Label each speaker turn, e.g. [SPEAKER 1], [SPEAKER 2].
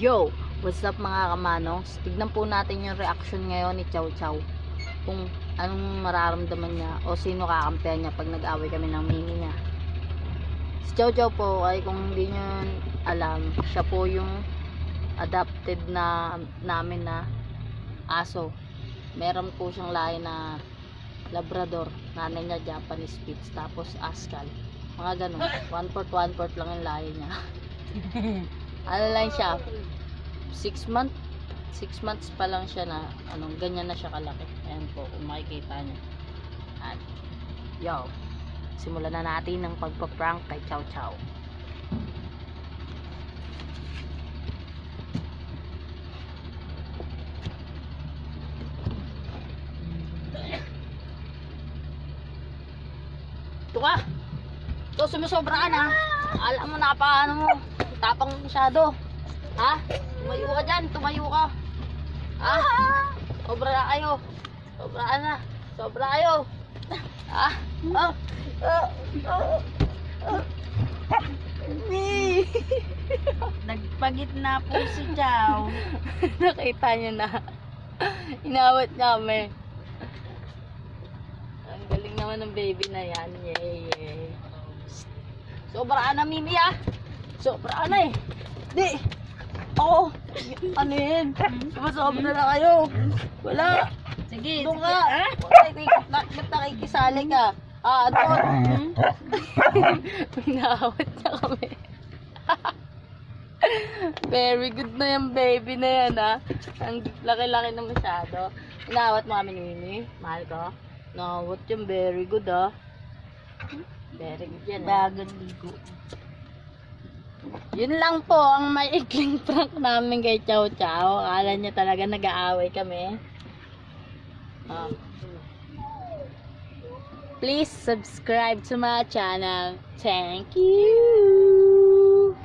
[SPEAKER 1] Yo! What's up mga kamanongs? Tignan po natin yung reaction ngayon ni Chow Chow. Kung anong mararamdaman niya o sino kakampihan niya pag nag-away kami ng mimi niya. Si Chow Chow po ay kung hindi niyo alam, siya po yung adopted na namin na aso. Meron po siyang lahi na Labrador. Nanay niya Japanese Spitz. Tapos Askal. Mga ganun. One port, one port lang yung lahi niya. ano lang siya? 6 month 6 months pa lang siya na ano ganyan na siya kalaki. Ayan po kung makikita niyo. At yo simulan na natin ng pagpa-prank kay Chow Chow. Ito ka! Ito sumusobra ka na. Alam mo na pa ano mo masyado ha tumayo ka dyan tumayo ka ha sobra na kayo sobra na sobra kayo ha oh oh oh oh Me.
[SPEAKER 2] Nagpagitna po si Chow.
[SPEAKER 1] Nakita niyo na. Inawat kami. Ang galing naman ng baby na yan. Yay, yay. Sobra na, Mimi, ah. Sobra na, eh. Di. Oo. Ano yun? Sumasobra na kayo. Wala.
[SPEAKER 2] Sige,
[SPEAKER 1] Doon ka.
[SPEAKER 2] Ah?
[SPEAKER 1] Ba't nakikisali ka? Ah, doon. Pinawat niya kami. Very good na yung baby na yan, ha? Ang laki-laki na masyado. Inawat mo kami ni Mimi. Mahal ko. Nawat yung very good, ha? Very good yan, ha?
[SPEAKER 2] Bagang ligo.
[SPEAKER 1] Yun lang po ang maikling prank namin kay Chow Chow. Akala niya talaga nag-aaway kami. Ah. Please subscribe to my channel. Thank you.